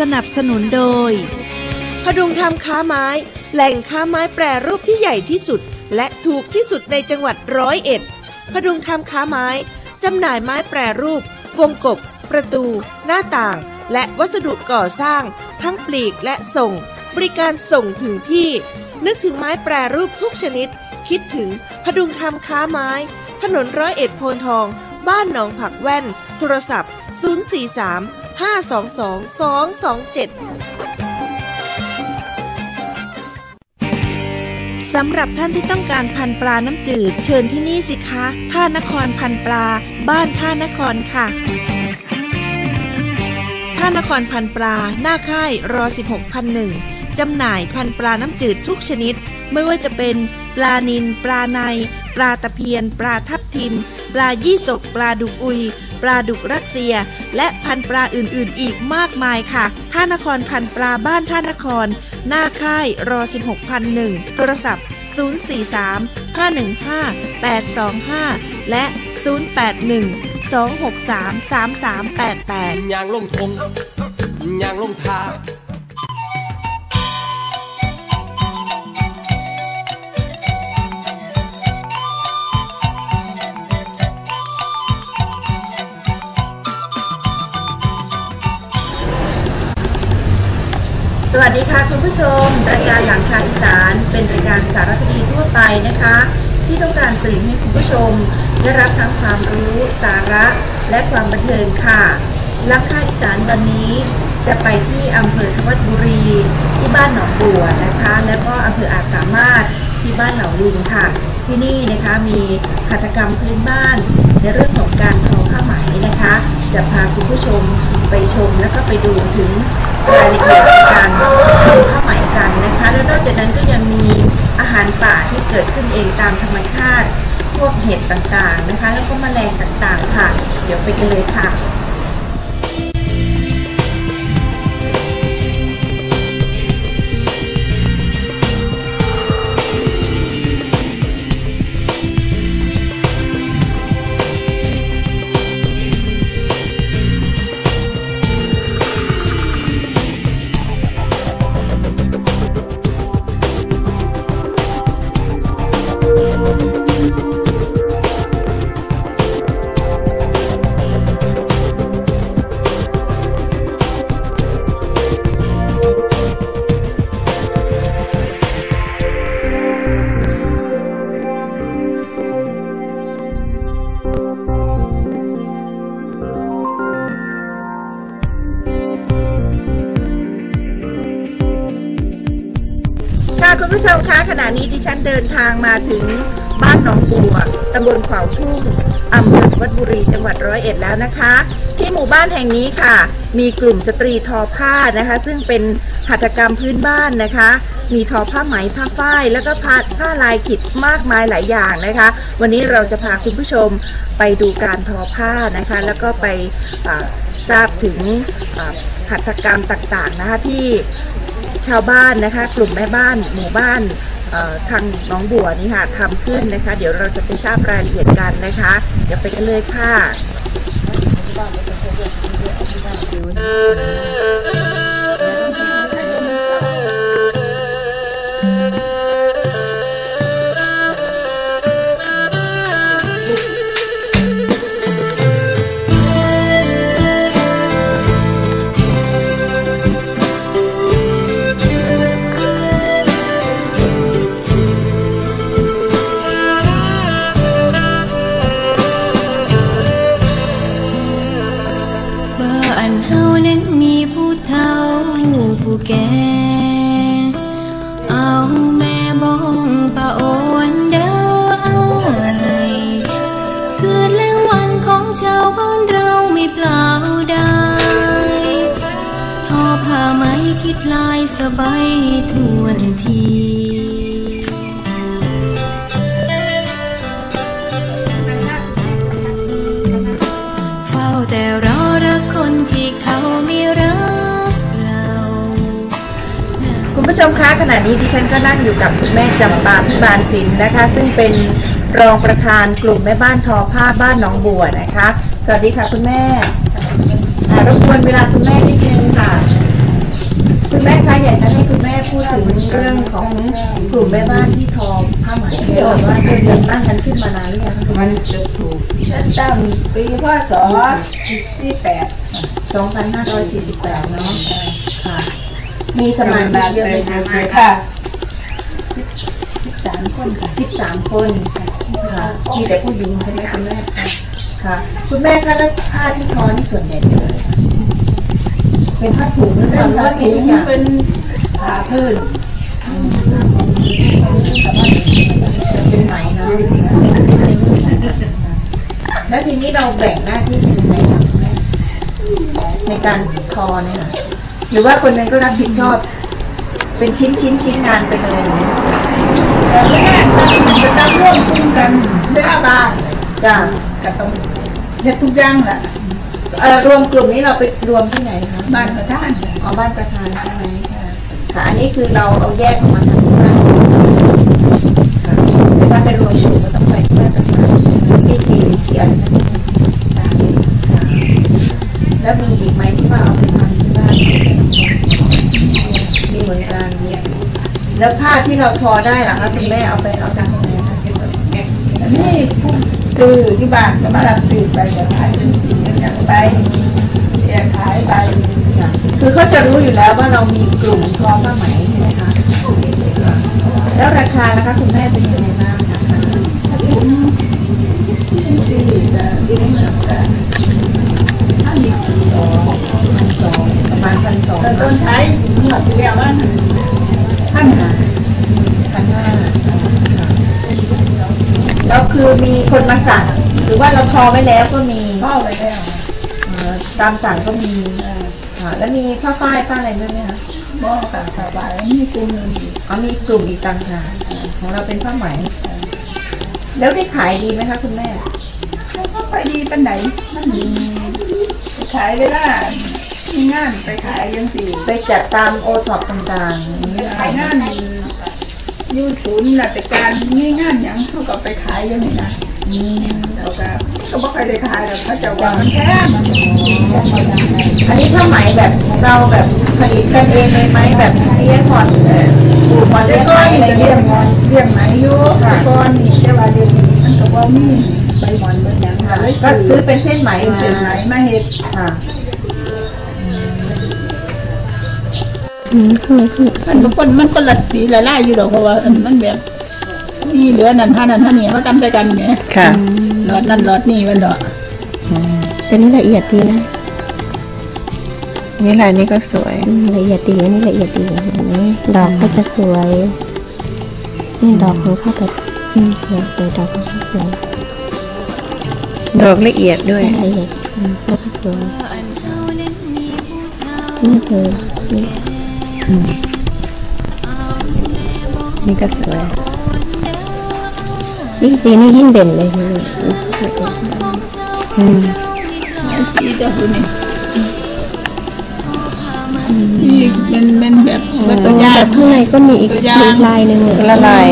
สนับสนุนโดย พดุงทำค้าไม้ แหล่งค้าไม้แปรรูปที่ใหญ่ที่สุด และถูกที่สุดในจังหวัดร้อยเอ็ด พดุงทำค้าไม้ จำหน่ายไม้แปรรูป วงกบ ประตู หน้าต่าง และวัสดุก่อสร้าง ทั้งปลีกและส่ง บริการส่งถึงที่ นึกถึงไม้แปรรูปทุกชนิด คิดถึงพดุงทำค้าไม้ ถนนร้อยเอ็ดโพนทอง บ้านหนองผักแว่น โทรศัพท์ 043 522 227 สำหรับท่านที่ต้องการพันปลาน้ำจืด เชิญที่นี่สิคะ ท่านครพันปลา บ้านท่านครค่ะ ท่านครพันปลา หน้าค่ายรอ 16พันหนึ่งจำหน่ายพันปลาน้ำจืดทุกชนิด ไม่ว่าจะเป็นปลานิลปลาใน ปลาตะเพียน ปลาทับทิม ปลายี่สกปลาดุกอุย ปลาดุกรัสเซีย และพันปลาอื่นๆ อีกมากมายค่ะ ท่านครพันปลาบ้านท่านคร หน้าค่ายรอ16พันหนึ่งโทรศัพท์ 043 515 825 และ 081 263 3388ยางลงทงยางลงทา สวัสดีค่ะคุณผู้ชม รายการหลังคาอีสาน เป็นรายการสารคดีทั่วไปนะคะ ที่ต้องการสื่อให้คุณผู้ชม ได้รับทั้งความรู้สาระและความบันเทิงค่ะหลังคาอีสานวันนี้จะไปที่อำเภอทวัดบุรี ที่บ้านหนองบัวนะคะ แล้วก็อำเภออาจสามารถที่บ้านเหล่าลิงค่ะ ที่นี่นะคะมีหัตถกรรมพื้นบ้าน ในเรื่องของการทอผ้าไหมนะคะ จะพาคุณผู้ชมไปชมแล้วก็ไปดูถึงรายละเอียดการทำผ้าไหมกันนะคะ แล้วนอกจากนั้นก็ยังมีอาหารป่าที่เกิดขึ้นเองตามธรรมชาติ พวกเห็ดต่างๆนะคะ แล้วก็แมลงต่างๆค่ะ เดี๋ยวไปกันเลยค่ะ ค่ะคุณผู้ชมคะขณะนี้ดิฉันเดินทางมาถึงบ้านหนองบัวตำบลขวาวทุ่งอำเภอวัดบุรีจังหวัดร้อยเอ็ดแล้วนะคะ ที่หมู่บ้านแห่งนี้ค่ะ มีกลุ่มสตรีทอผ้านะคะ ซึ่งเป็นหัตถกรรมพื้นบ้านนะคะ มีทอผ้าไหมผ้าฝ้าย แล้วก็ผ้าผ้าลายขิดมากมายหลายอย่างนะคะ วันนี้เราจะพาคุณผู้ชมไปดูการทอผ้านะคะ แล้วก็ไปทราบถึง หัตถกรรมต่างๆนะคะที่ชาวบ้านนะคะกลุ่มแม่บ้านหมู่บ้านทางน้องบัวนี่ค่ะทำขึ้นนะคะ เดี๋ยวเราจะไปทราบรายละเอียดกันนะคะ เดี๋ยวไปกันเลยค่ะ ผู้แก่เอาแม่บ้องปะโอนเด้อเอาให้คืนและวันของชาวบ้านเราไม่เปล่าได้ทอผ้าไหมคิดลายสบายทวนที ผู้ชมคะขณะนี้ดิฉันก็นั่งอยู่กับคุณแม่จำปาพิบาลศิลป์นะคะ ซึ่งเป็นรองประธานกลุ่มแม่บ้านทอผ้าบ้านหนองบัวนะคะ สวัสดีค่ะคุณแม่อ่ารบกวนเวลาคุณแม่นิดนึงค่ะอยากจะให้คุณแม่พูดถึงเรื่องของกลุ่มแม่บ้านที่ทอผ้าไหมที่บอกว่าเดือนตั้งกันขึ้นมานานหรือยังคะมันจะถูกตั้งปีพศที่แปด2548 เนาะ มีสมาชิกเยอะไหมคะค่ะสามคนค่ะ13คนค่ะมีแต่ผู้หญิงใช่ไหมคุณแม่คะค่ะ คุณแม่คะแล้วผ้าที่ทอนี่ส่วนใหญ่เป็นอะไรคะเป็นผ้าถุงหรือเปล่าหรือว่ามีทุกอย่างเป็นผ่าพื้นเป็นไหมเนาะแล้วทีนี้เราแบ่งหน้าที่เป็นยังไงคะคุณแม่ในการทอเนี่ยค่ะ หรือว่าคนหนึงก็รับผิดชอบ เป็นชิ้นชิ้นชิ้นงานไปเลยอย่างเงี้ยแต่ไม่ได้จะตั้งร่วมกลุ่มกันได้อาบานจ้าก็ต้องเฮ็ดทุกอย่างแหละเอ่อรวมกลุ่มนี้เราไปรวมที่ไหนคะบ้านประธานอ๋อบ้านประธานใช่ไหมค่ะอันนี้คือเราเอาแยกออกมาทำที่บ้านค่ะแต่ถ้าไปรวมกลุ่มก็ต้องไปที่บ้านประธานที่ทีที่อันนั้นค่ะแล้วมีอีกไหมที่ว่าเอาไปทำที่บ้าน มีเหมือนกันเนี่ยแล้วผ้าที่เราทอได้ล่ะคะคุณแม่เอาไปเอาทำยังไงคะนนี้ผู้ซื้อที่บ้านก็มารับซื้อไปก็ขายเป็นสิ่งเป็นอย่างไปแยกขายไปคือเขาจะรู้อยู่แล้วว่าเรามีกลุ่มทอมผ้าไหมใช่ไหมคะแล้วราคานะคะคุณแม่เป็นยังไงบ้างคะที่จะเลี้ยงแบบกันถ้ามีสองพันสอง ประมาณพันสองแต่ต้นไทยหมดแล้วว่าท่านหาพันห้าแล้วคือมีคนมาสั่งหรือว่าเราทอไว้แล้วก็มีพ่อไปแล้วเอ่อตามสั่งก็มีอ่าแล้วมีผ้าฝ้ายผ้าอะไรด้วยไหมคะบอกกับสบายมีกลุ่มหนึ่งอ๋อมีกลุ่มอีกต่างหากของเราเป็นผ้าไหม แล้วได้ขายดีไหมคะคุณแม่ขาก็ไปดีปันไหนมันดีขายเวลา งานไปขายยังสี่ไปจัดตามโอท็อปต่างๆอย่างนี้ขายงานอยู่ศูนย์ราชการมีงานอย่างเขาก็ไปขายอยังนี้นะอืมแล้วก็ก็บ่เคยได้ขายหรอกเขาจะว่ามันแพงอันนี้ผ้าไหมแบบเราแบบผลิตกันเองเลยไหมแบบเลี้ยงพอดเอ่อปลูกพอดแล้เลี้วยงก็ไม้อะไรจะเงี้เลี้ยยงเลี้ยงไหมอยู่แต่ก่อนนี่แต่ว่าเดี๋ยวนี้มันก็บ่มีใบหมอนเบิ่อย่างค่ะเลยก็ซื้ซื้ออเป็นเส้นไหมเป็นมาเส้นไหมมาเฮ็ดค่ะ มันบางคนมันคนละสีละลายอยู่ดอกเพราะว่ามันแบบนี่เหลือนั่นท่านั่นท่านี่มากันไปกันไงค่ะ หลอดนั่นหลอดนี่มันดอกแต่นี่ละเอียดดีนะนี่ลายนี้ก็สวย อืมละเอียดดีอันนี้ละเอียดดีเห็นไหมดอกเขาจะสวยนี่ดอกของเขาแบบอืมสวยสวยดอกของเขาสวยดอกละเอียดด้วยใช่ละเอียดอืมแล้วก็สวยนี่คือนี่ นี่ก็สวยยิ่งสีนี่ยิ่งเด่นเลยนี่อืมสีเจ้าคุณนี่นี่เป็นเป็นแบบว่าตัวอย่างแต่ข้างในก็มีอีกตัวอย่างอีกลายหนึ่งละลาย